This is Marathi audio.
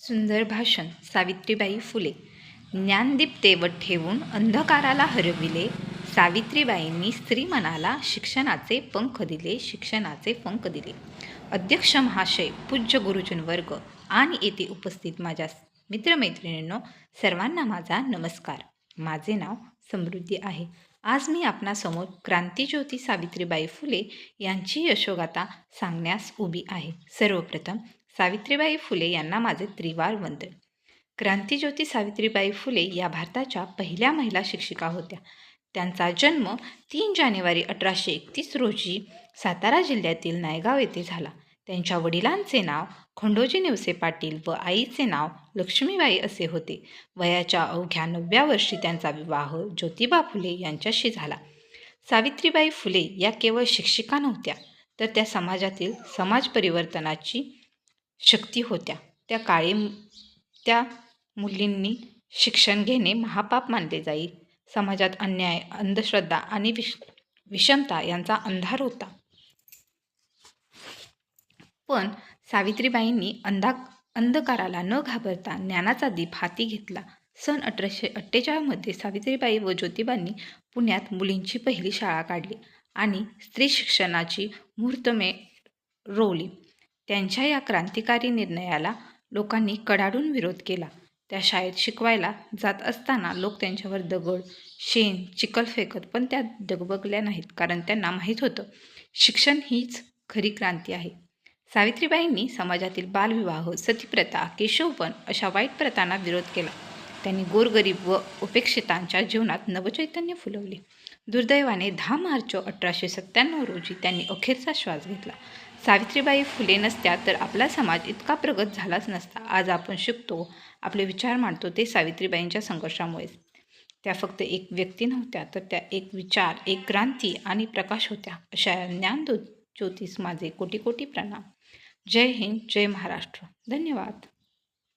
सुंदर भाषण सावित्रीबाई फुले. ज्ञानदीप तेवत ठेवून अंधकाराला हरविले. सावित्रीबाईंनी स्त्री मनाला शिक्षणाचे पंख दिले शिक्षणाचे पंख दिले. अध्यक्ष महाशय पूज्य गुरुजन वर्ग आणि येथे उपस्थित माझ्या मित्रमैत्रिणींनो सर्वांना माझा नमस्कार. माझे नाव समृद्धी आहे. आज मी आपणासमोर क्रांतीज्योती सावित्रीबाई फुले यांची यशोगाथा सांगण्यास उभी आहे. सर्वप्रथम सावित्रीबाई फुले यांना माझे त्रिवार वंदन. क्रांतीज्योती सावित्रीबाई फुले या भारताच्या पहिल्या महिला शिक्षिका होत्या. त्यांचा जन्म तीन जानेवारी अठराशे एकतीस रोजी सातारा जिल्ह्यातील नायगाव येथे झाला. त्यांच्या वडिलांचे नाव खंडोजी नेवसे पाटील व आईचे नाव लक्ष्मीबाई असे होते. वयाच्या अवघ्या नवव्या वर्षी त्यांचा विवाह ज्योतिबा फुले यांच्याशी झाला. सावित्रीबाई फुले या केवळ शिक्षिका नव्हत्या तर त्या समाजातील समाज परिवर्तनाची शक्ती होत्या. त्या काळी त्या मुलींनी शिक्षण घेणे महापाप मानले जाईल. समाजात अन्याय अंधश्रद्धा आणि विष विषमता यांचा अंधार होता. पण सावित्रीबाईंनी अंधा अंधकाराला न घाबरता ज्ञानाचा दीप हाती घेतला. सन अठराशे अठ्ठेचाळमध्ये सावित्रीबाई व ज्योतिबांनी पुण्यात मुलींची पहिली शाळा काढली आणि स्त्री शिक्षणाची मुहूर्तमे रोवली. त्यांच्या या क्रांतिकारी निर्णयाला लोकांनी कडाडून विरोध केला. त्या शाळेत शिकवायला जात असताना लोक त्यांच्यावर दगड शेण चिखल फेकत पण त्या डगबगल्या नाहीत कारण त्यांना माहीत होतं शिक्षण हीच खरी क्रांती आहे. सावित्रीबाईंनी समाजातील बालविवाह सतीप्रथा केशवपण अशा वाईट प्रथांना विरोध केला. त्यांनी गोरगरीब व उपेक्षितांच्या जीवनात नवचैतन्य फुलवले. दुर्दैवाने दहा मार्च अठराशे सत्त्याण्णव रोजी त्यांनी अखेरचा श्वास घेतला. सावित्रीबाई फुले नसत्या तर आपला समाज इतका प्रगत झालाच नसता. आज आपण शिकतो आपले विचार मांडतो ते सावित्रीबाईंच्या संघर्षामुळेच. त्या फक्त एक व्यक्ती नव्हत्या तर त्या एक विचार एक क्रांती आणि प्रकाश होत्या अशा ज्ञान ज्योतिष माझे कोटी कोटी प्रणाम. जय हिंद जय महाराष्ट्र. धन्यवाद.